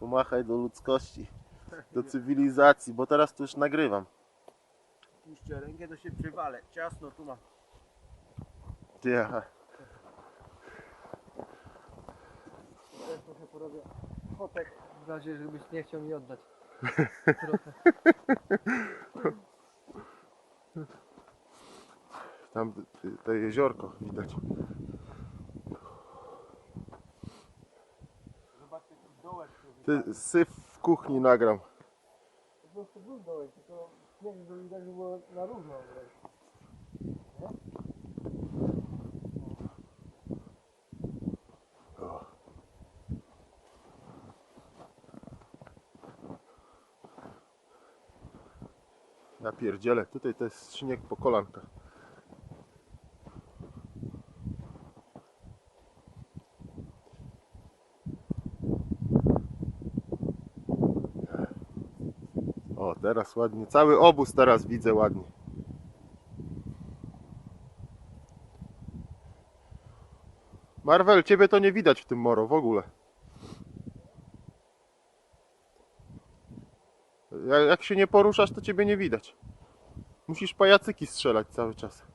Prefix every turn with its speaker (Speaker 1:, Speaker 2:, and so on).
Speaker 1: Pomachaj do ludzkości, do cywilizacji, bo teraz to już nagrywam.
Speaker 2: Puszczę rękę, to się przywalę. Ciasno tu ma.
Speaker 1: Ja.
Speaker 3: Też trochę porobię fotek w razie, żebyś nie chciał mi oddać. Trochę.
Speaker 1: Tam y, to jeziorko widać. Ty syf w kuchni nagram.
Speaker 3: Po prostu był dołek, tylko nie wiem, że widać, że było na równo.
Speaker 1: tutaj to jest śnieg po kolanka. O, teraz ładnie. Cały obóz teraz widzę ładnie. Marvel, ciebie to nie widać w tym moro w ogóle. Jak, się nie poruszasz, to ciebie nie widać. Musisz pajacyki strzelać cały czas.